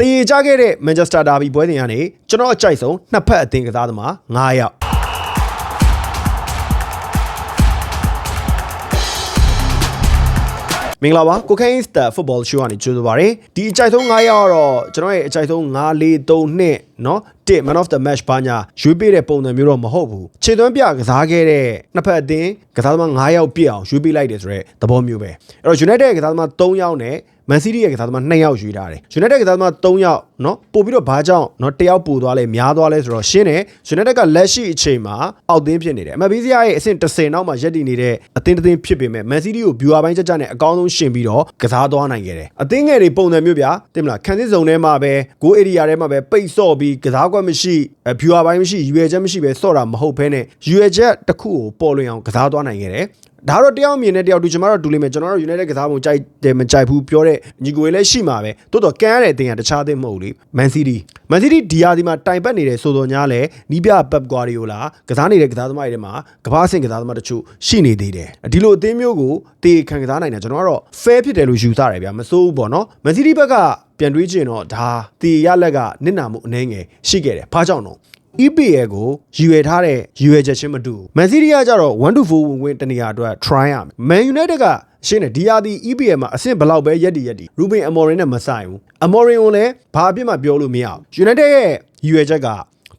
တရေကြခဲ့တဲ့ Manchester Derby ပွဲစဉ်ကနေကျွန်တော်အကြိုက်ဆုံးနှစ်ဖက်အသင်းကစားသမား9ယောက်မင်္ဂလာပါကိုခိုင်းစတာဖုတ်ဘောရှိုးကနေကြိုဆိုပါရစေဒီအကြိုက်ဆုံး9ရောက်တော့ကျွန်တော်ရဲ့အကြိုက်ဆုံး9 4 3နှစ်နော်1 man of the match ဘာညာရွေးပေးတဲ့ပုံစံမျိုးတော့မဟုတ်ဘူးခြေသွမ်းပြကစားခဲ့တဲ့နှစ်ဖက်အသင်းကစားသမား9ယောက်ပြည့်အောင်ရွေးပေးလိုက်တယ်ဆိုတော့သဘောမျိုးပဲအဲ့တော့ United ကစားသမား3ယောက်နဲ့ Man City ရဲ့ကစားသမား2ယောက်ယူထားတယ် United ကစားသမား3ယောက်เนาะပို့ပြီးတော့ဘာကြောင့်เนาะတယောက်ပို့သွားလဲများသွားလဲဆိုတော့ရှင်းတယ် United ကလက်ရှိအချိန်မှာအောက်သင်းဖြစ်နေတယ် MBC ရဲ့အဆင့်10နောက်မှာရက်တည်နေတဲ့အသင်းတစ်သင်းဖြစ်ပေမဲ့ Man City ကို viewer ပိုင်းကြကြနဲ့အကောင်းဆုံးရှင်ပြီးတော့ကစားသွားနိုင်ခဲ့တယ်အသင်းငယ်တွေပုံစံမျိုးဗျာတင်မလားခံစစ်စုံထဲမှာပဲ goal area ထဲမှာပဲပိတ်ဆော့ပြီးကစားကွက်မရှိ viewer ပိုင်းမရှိရွေချက်မရှိပဲဆော့တာမဟုတ်ဘဲနဲ့ရွေချက်တစ်ခုကိုပေါ်လွင်အောင်ကစားသွားနိုင်ခဲ့တယ် ဒါတော့တယောက်မြင်တဲ့တယောက်တူကျွန်တော်တို့ဒူလိမယ်ကျွန်တော်တို့ United ကစားပုံကြိုက်တယ်မကြိုက်ဘူးပြောတဲ့ညီကိုတွေလည်းရှိမှာပဲတိုးတော့ကန်ရတဲ့အတင်းကတခြားအသင်းမဟုတ်ဘူးလေ Man City Man City ဒီယာဒီမှာတိုင်ပတ်နေတဲ့ဆိုတော်ညာလဲနီးပြ Pep Guardiola ကစားနေတဲ့ကစားသမားတွေထဲမှာကမ္ဘာအဆင့်ကစားသမားတချို့ရှိနေသေးတယ်ဒီလိုအသင်းမျိုးကိုတေခံကစားနိုင်တာကျွန်တော်ကတော့ fair ဖြစ်တယ်လို့ယူဆတယ်ဗျာမစိုးဘူးပေါ့နော် Man City ဘက်ကပြန်တွေးကြည့်ရင်တော့ဒါတေရလက်ကနစ်နာမှုအနှဲငယ်ရှိခဲ့တယ်ဘာကြောင့်တော့ EPL ကိုရည်ရွယ်ထားတဲ့ရည်ရွယ်ချက်ချင်းမတူဘူး။ Man City ကကြတော့1 to 4ဝင်ဝင်တနေရာအတွက် try ရမယ်။ Man United ကရှင်းတယ်ဒီဟာဒီ EPL မှာအဆင့်ဘလောက်ပဲရက်တည်ရက်တည် Ruben Amorim နဲ့မဆိုင်ဘူး။ Amorim ကိုလည်းဘာအပြစ်မှပြောလို့မရဘူး။ United ရဲ့ရည်ရွယ်ချက်က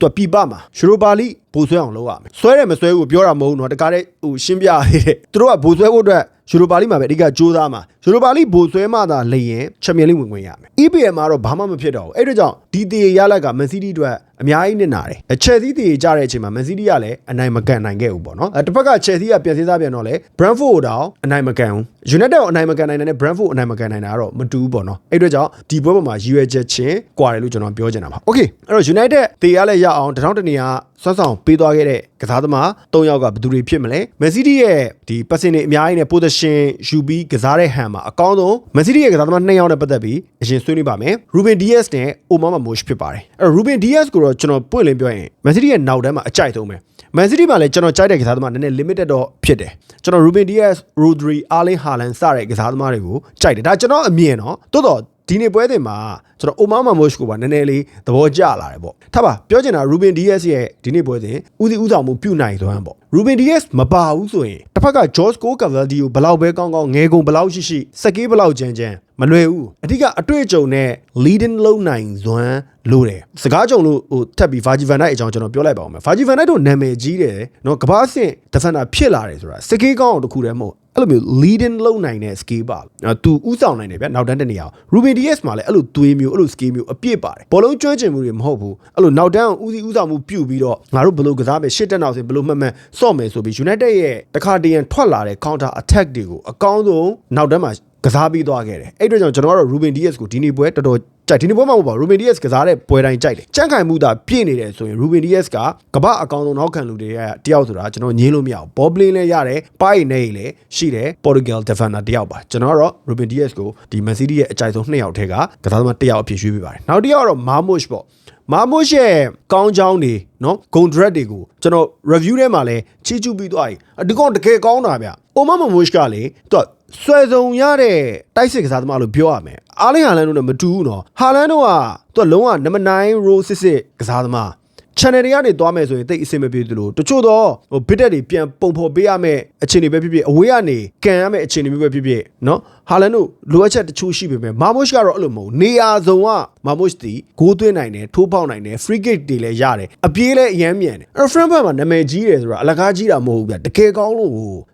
သူကပြပမှာယူရိုပါလိဘူဆွဲအောင်လုပ်ရမယ်။ဆွဲတယ်မဆွဲဘူးပြောတာမဟုတ်ဘူးနော်။တကားတဲ့ဟိုရှင်းပြရသေးတယ်။သူတို့ကဘူဆွဲဖို့အတွက်ယူရိုပါလိမှာပဲအဓိကကြိုးစားမှာယူရိုပါလိဘူဆွဲမှသာလျင်ချန်ပီယံလိဝင်ဝင်ရမယ် EPL မှာတော့ဘာမှမဖြစ်တော့ဘူးအဲ့ဒါကြောင့်ဒီတေရလက်ကမန်စီးတီးအတွက် အများကြီးနစ်နာတယ်အချက်စီးတေကြတဲ့အချိန်မှာမန်စီးတီးကလည်းအနိုင်မကန်နိုင်ခဲ့ဘူးပေါ့နော်အဲတစ်ဖက်ကချက်စီးကပြန်စည်းစားပြန်တော့လေ Brentford ကိုတောင်အနိုင်မကန်ဘူး United ကိုအနိုင်မကန်နိုင်တဲ့ Brentford ကိုအနိုင်မကန်နိုင်တာကတော့မတူဘူးပေါ့နော်အဲ့အတွက်ကြောင့်ဒီပွဲပေါ်မှာရည်ရွယ်ချက်ချင်းကွာတယ်လို့ကျွန်တော်ပြောချင်တာပါ Okay အဲ့တော့ United တေရလက်ရအောင်တထောင်တနေရာဆွမ်းဆောင်ပေးသွားခဲ့တဲ့ကစားသမား၃ယောက်ကဘယ်သူတွေဖြစ်မလဲမန်စီးတီးရဲ့ဒီပတ်စင်တွေအများကြီးနဲ့ position ယူပြီးကစားတဲ့ဟန်မှာအကောင်းဆုံးမန်စီးတီးရဲ့ကစားသမား၂ယောက်နဲ့ပတ်သက်ပြီးအရင်ဆွေးနွေးပါမယ်ရူဘင်ဒီယက်စ်နဲ့အိုမာမာမို့ရှ်ဖြစ်ပါတယ်အဲ့တော့ရူဘင်ဒီယက်စ်ကိုတော့ကျွန်တော်ပွင့်လင်းပြောရင်မန်စီးတီးရဲ့နောက်တန်းမှာအကြိုက်ဆုံးပဲမန်စီးတီးမှာလည်းကျွန်တော်ကြိုက်တဲ့ကစားသမားနည်းနည်း limited တော့ဖြစ်တယ်ကျွန်တော် Ruben Dias, Rodri, Erling Haaland စတဲ့ကစားသမားတွေကိုကြိုက်တယ်ဒါကျွန်တော်အမြင်နော်တိုးတော့ ဒီနေ့ပွဲတင်မှာကျွန်တော်အိုမာမာမို့ရှ်ကိုပါနည်းနည်းလေးသဘောကျလာတယ်ပေါ့ထားပါပြောချင်တာ Ruben Dias ရဲ့ဒီနေ့ပွဲတင်ဦးစီးဦးဆောင်မှုပြုနိုင်သွမ်းပေါ့ Ruben Dias မပါဘူးဆိုရင်တစ်ဖက်က George Cavaldi ကိုဘလောက်ပဲကောင်းကောင်းငယ်ကုန်ဘလောက်ရှိရှိစကေးဘလောက်ကြမ်းကြမ်းမလွယ်ဘူးအဓိကအတွေ့အကြုံနဲ့ leading လုံးနိုင်စွမ်းလို့တယ်စကားကြုံလို့ဟိုထပ်ပြီး Virgil van Dijk အကြောင်းကျွန်တော်ပြောလိုက်ပါဦးမယ် Virgil van Dijk တို့နာမည်ကြီးတယ်နော်ကမ္ဘာအဆင့် defender ဖြစ်လာတယ်ဆိုတာစကေးကောင်းအောင်တစ်ခုတည်းမဟုတ် အဲ့လိုမျိုး leading လုံးနိုင်တဲ့ skill ပါနော်သူဥဆောင်နိုင်တယ်ဗျနောက်တန်းတနေရာ Ruben Dias မှာလည်းအဲ့လိုသွေးမျိုးအဲ့လို skill မျိုးအပြည့်ပါတယ်ဘောလုံးကျွမ်းကျင်မှုတွေမဟုတ်ဘူးအဲ့လိုနောက်တန်းဦးစီးဦးဆောင်မှုပြုတ်ပြီးတော့ငါတို့ဘယ်လိုကစားမယ်ရှစ်တက်နောက်စင်ဘယ်လိုမှတ်မှန်စော့မယ်ဆိုပြီး United ရဲ့တခါတရံထွက်လာတဲ့ counter attack တွေကိုအကောင်းဆုံးနောက်တန်းမှာ ကစားပြီးသွားခဲ့တယ်အဲ့အတွက်ကြောင့်ကျွန်တော်ကတော့ Ruben Dias ကိုဒီနေ့ပွဲတော်တော်ကြိုက်ဒီနေ့ပွဲမှာမဟုတ်ပါ Ruben Dias ကစားတဲ့ပွဲတိုင်းကြိုက်တယ်ကြန့်ခိုင်မှုသာပြည့်နေတယ်ဆိုရင် Ruben Dias ကကမ္ဘာအကောင်ဆုံးနောက်ခံလူတွေရဲ့တယောက်ဆိုတာကျွန်တော်ညင်းလို့မရဘူးဘောပလင်းလည်းရတယ်ပိုက်နေလည်းရှိတယ် Portugal defender တယောက်ပါကျွန်တော်ကတော့ Ruben Dias ကိုဒီ Man City ရဲ့အကြိုက်ဆုံးနှစ်ယောက်ထဲကကစားသမားတယောက်အဖြစ်ရွေးပေးပါတယ်နောက်တစ်ယောက်ကတော့ Marmoush ပေါ့မာမွရှ်ရဲ့ကောင်းချောင်းတွေနော်ဂုံဒရက်တွေကိုကျွန်တော် review ထဲမှာလည်းချီးကျူးပြီးသွားပြီဒီကောင်တကယ်ကောင်းတာဗျအိုမမမွရှ်ကလေသူက ဆွဲစုံရတဲ့တိုက်စစ်ကစားသမားလို့ပြောရမယ်အားလင်းဟာလန်တို့နဲ့မတူဘူးနော်ဟာလန်တို့ကသူကလုံးဝနံပါတ်9 row စစ်စစ်ကစားသမား channel တွေကနေသွားမယ်ဆိုရင်တိတ်အဆင်မပြေသလိုတချို့တော့ဟို bit တွေပြန်ပုံဖော်ပေးရမယ့်အခြေအနေပဲဖြစ်ဖြစ်အဝေးကနေကန်ရမယ့်အခြေအနေမျိုးပဲဖြစ်ဖြစ်เนาะဟာလန်တို့လိုအပ်ချက်တချို့ရှိပေမဲ့မာမွရှ်ကတော့အဲ့လိုမဟုတ်နေရာစုံကမာမွရှ်တီဂိုးသွင်းနိုင်တယ်ထိုးပေါက်နိုင်တယ် free kick တွေလည်းရတယ်အပြေးလည်းအယမ်းမြန်တယ်အဲ့ Frankfurt မှာနာမည်ကြီးတယ်ဆိုတာအလကားကြီးတာမဟုတ်ဘူးဗျတကယ်ကောင်းလို့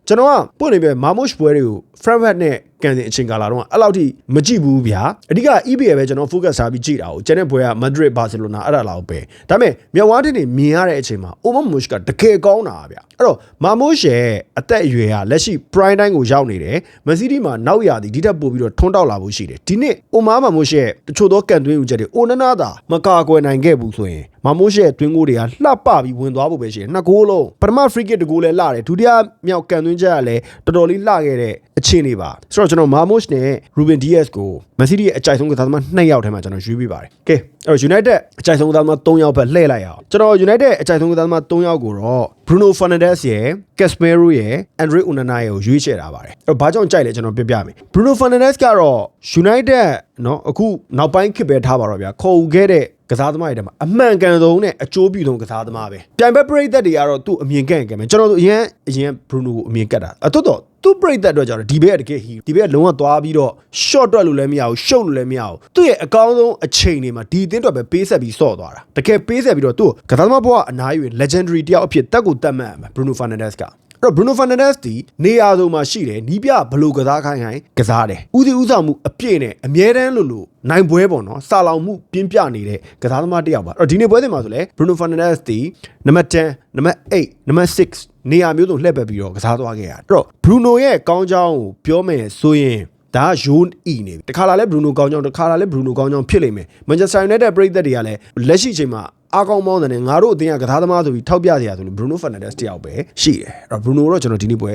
ကျွန်တော်ကပွင့်နေပြမာမွရှ်ပွဲတွေကို Frankfurt နဲ့ ကန်တဲ့အချိန်ကာလတော့အဲ့လောက်ထိမကြည့်ဘူးဗျာအဓိက EPL ပဲကျွန်တော် focus ထားပြီးကြည့်တာကိုကျန်တဲ့ဘွဲက Madrid Barcelona အဲ့ဒါလောက်ပဲဒါပေမဲ့မြောက်ဝါးတင်နေမြင်ရတဲ့အချိန်မှာ Omar Mush ကတကယ်ကောင်းတာဗျာအဲ့တော့မာမွရှ်ရဲ့အသက်အရွယ်ကလက်ရှိ prime time ကိုရောက်နေတယ်မန်စီးတီးမှာနောက်ရာသီဒီထက်ပိုပြီးတော့ထွန်းတောက်လာဖို့ရှိတယ်ဒီနှစ် Omar Mamush ရဲ့တချို့သောကန်သွင်းဦးချက်တွေအိုနနာသာမကာကွယ်နိုင်ခဲ့ဘူးဆိုရင်မာမွရှ်ရဲ့တွင်းကိုတွေကလှပပြီးဝင်သွားဖို့ပဲရှိတယ်နှစ်ဂိုးလုံးပထမ free kick တကူလည်းလှတယ်ဒုတိယမြောက်ကန်သွင်းချက်ကလည်းတော်တော်လေးလှခဲ့တဲ့အခြေအနေပါဆိုတော့ကျွန်တော်မာမွရှ်နဲ့ Ruben Dias ကိုမန်စီးတီးရဲ့အကြိုက်ဆုံးကစားသမား2ယောက်ထဲမှာကျွန်တော်ရွေးပေးပါတယ်ကဲအဲ့တော့ United အကြိုက်ဆုံးကစားသမား3ယောက်ပဲလှည့်လိုက်အောင်ကျွန်တော် United အကြိုက်ဆုံးကစားသမား3ယောက်ကိုတော့ Bruno Fernandes Fernandes ရယ် Casemiro ရယ် Andre Onana ရယ်ကိုရွေးချယ်တာပါတယ်အဲ့တော့ဘာကြောင့်ကြိုက်လဲကျွန်တော်ပြောပြမယ် Bruno Fernandes ကတော့ United เนาะအခုနောက်ပိုင်းခစ်ပဲထားပါတော့ဗျာခေါ်ယူခဲ့တဲ့ကစားသမားတွေထဲမှာအမှန်ကန်ဆုံးနဲ့အကျိုးပြုဆုံးကစားသမားပဲပြိုင်ဘက်ပရိသတ်တွေကတော့သူ့အမြင်ကန့်ကန့်ပဲကျွန်တော်တို့အရင်အရင် Bruno ကိုအမြင်ကတ်တာအတော့တော့ သူ့ပရိသတ်အတွက်ကျတော့ဒီဘက်ကတကယ်ဟီဒီဘက်ကလုံးဝသွားပြီးတော့ short တွက်လို့လည်းမရဘူးရှုပ်လို့လည်းမရဘူးသူ့ရဲ့အကောင်းဆုံးအချိန်တွေမှာဒီအသင်းအတွက်ပဲပေးဆက်ပြီးဆော့သွားတာတကယ်ပေးဆက်ပြီးတော့သူ့ကစားသမားဘဝအနားယူ legendary တယောက်အဖြစ်တက်ကိုတက်မှတ်ရမှာ Bruno Fernandes ကအဲ့ တော့ Bruno Fernandes ဒီနေရာစုံမှာရှိတယ်နီးပြဘလို့ကစားခိုင်းခိုင်းကစားတယ်ဥဒီဥဆောင်မှုအပြည့်နဲ့အမြဲတမ်းလို့လို့နိုင်ပွဲပေါ့နော်စာလောင်မှုပြင်းပြနေတဲ့ကစားသမားတစ်ယောက်ပါအဲ့တော့ဒီနေ့ပွဲစဉ်မှာဆိုလဲ Bruno Fernandes ဒီနံပါတ်10နံပါတ်8နံပါတ်6နေရာမျိုးစုံလှည့်ပတ်ပြီးတော့ကစားသွားခဲ့ရတယ်အဲ့တော့ Bruno ရဲ့ကောင်းကြောင်းကိုပြောမယ်ဆိုရင် ဒါကယိုးအီနေပြီတခါလာလဲဘရူနိုကောင်းကြောင်းတခါလာလဲဘရူနိုကောင်းကြောင်းဖြစ်လိမ့်မယ်မန်ချက်စတာယူနိုက်တက်ပရိသတ်တွေကလည်းလက်ရှိအချိန်မှာအားကောင်းမောင်းတယ်ငါတို့အသင်းကကစားသမားဆိုပြီးထောက်ပြစရာဆိုလို့ဘရူနိုဖာနန်ဒက်စ်တယောက်ပဲရှိတယ်အဲ့တော့ဘရူနိုတော့ကျွန်တော်ဒီနေ့ပွဲ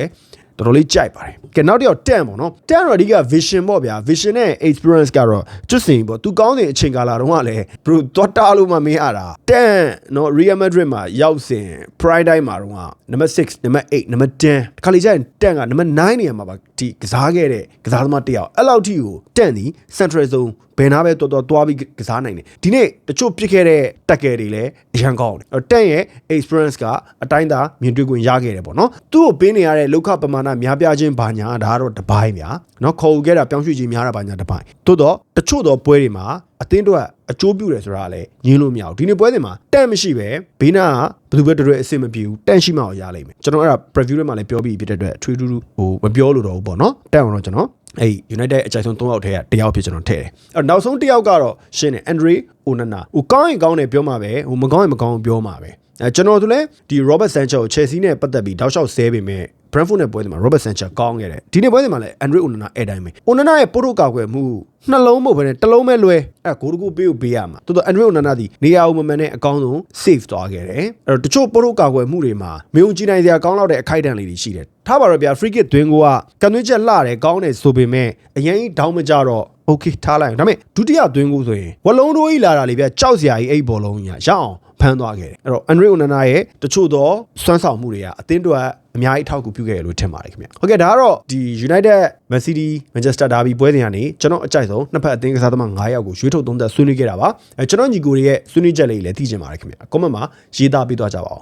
တော်တော်လေးကြိုက်ပါတယ်ကဲနောက်တစ်ယောက်တန်ပေါ့နော်တန်တော့အဓိက vision ပေါ့ဗျာ vision နဲ့ experience ကတော့ကျွတ်စင်ပေါ့သူကောင်းတဲ့အချိန်ကာလတုန်းကလည်းဘရူတော့တားလို့မှမင်းရတာတန်နော် Real Madrid မှာရောက်စဉ် Pride Time မှာတော့ကနံပါတ်6နံပါတ်8နံပါတ်10ခါလေးကျရင်တန်ကနံပါတ်9နေရာမှာပါဒီကစားခဲ့တဲ့ကစားသမားတစ်ယောက်အဲ့လောက်ထိကိုတန်ဒီ central zone ဘယ်နာပဲတော်တော်တွားပြီးကစားနိုင်တယ်ဒီနေ့တချို့ပြစ်ခဲ့တဲ့တက်ကယ်တွေလည်းအရန်ကောင်းတယ်အဲ့တက်ရဲ့ experience ကအတိုင်းသာမြင်တွေ့ခွင့်ရခဲ့တယ်ပေါ့နော်သူ့ကိုပေးနေရတဲ့လောက်ခပမာဏများပြားခြင်းဘာညာဒါကတော့တပိုင်းဗျာနော်ခေါ်ယူခဲ့တာပြောင်းရွှေ့ခြင်းများတာဘာညာတပိုင်းသို့တော့တချို့သောပွဲတွေမှာအသင်းတို့ကအကျိုးပြုတယ်ဆိုတာလည်းညင်းလို့မရဘူးဒီနေ့ပွဲစဉ်မှာတန့်မရှိပဲဘေးနာကဘယ်သူပဲတွေ့တွေ့အဆင်မပြေဘူးတန့်ရှိမှအောင်ရလိမ့်မယ်ကျွန်တော်အဲ့ဒါ preview ထဲမှာလည်းပြောပြီးဖြစ်တဲ့အတွက်အထွေထူးထူးဟိုမပြောလို့တော့ဘူးပေါ့နော်တန့်အောင်တော့ကျွန်တော်အဲ့ United အကြိုက်ဆုံး၃ယောက်ထဲကတယောက်ဖြစ်ကျွန်တော်ထည့်တယ်အဲ့နောက်ဆုံးတယောက်ကတော့ရှင်းတယ် Andre Onana ဟိုကောင်းရင်ကောင်းတယ်ပြောမှာပဲဟိုမကောင်းရင်မကောင်းဘူးပြောမှာပဲ အဲကျွန်တော်တို့လည်းဒီ Robert Sanchez ကို Chelsea နဲ့ပတ်သက်ပြီးတောက်လျှောက်ဆဲပေမဲ့ Brentford နဲ့ပွဲစဉ်မှာ Robert Sanchez ကောင်းခဲ့တယ်ဒီနေ့ပွဲစဉ်မှာလည်း Andre Onana အဲ့တိုင်းပဲ Onana ရဲ့ပို့ထုတ်ကာကွယ်မှုနှလုံးမဟုတ်ဘဲနဲ့တစ်လုံးပဲလွဲအဲ့ဂိုးတကူပေးကိုပေးရမှာတော်တော် Andre Onana ဒီနေရာဦးမမှန်နဲ့အကောင်းဆုံး save သွားခဲ့တယ်အဲ့တော့တချို့ပို့ထုတ်ကာကွယ်မှုတွေမှာမယုံကြည်နိုင်စရာကောင်းတော့တဲ့အခိုက်အတန့်လေးတွေရှိတယ်ထားပါတော့ဗျာ free kick သွင်းကိုကကန်သွင်းချက်လှတယ်ကောင်းတယ်ဆိုပေမဲ့အရင်ကြီးဒေါင်းမကြတော့ okay ထားလိုက်အောင်ဒါပေမဲ့ဒုတိယသွင်းကိုဆိုရင်ဝလုံးတိုးကြီးလာတာလေဗျာကြောက်စရာကြီးအဲ့ဘောလုံးကြီးရအောင် ဖမ်းသွားခဲ့တယ်အဲ့တော့ Andre Onana ရဲ့တချို့သောစွမ်းဆောင်မှုတွေကအသင်းတော်အများကြီးအထောက်အကူပြုခဲ့ရလို့ထင်ပါတယ်ခင်ဗျဟုတ်ကဲ့ဒါကတော့ဒီ United Man City Manchester Derby ပွဲစဉ်ကနေကျွန်တော်အကြိုက်ဆုံးနှစ်ဖက်အသင်းကစားသမား9ယောက်ကိုရွေးထုတ်သုံးသပ်ဆွေးနွေးခဲ့တာပါအဲကျွန်တော်ညီကိုတွေရဲ့ဆွေးနွေးချက်လေးလည်းသိချင်ပါတယ်ခင်ဗျ comment မှာရေးသားပေးသွားကြပါဦး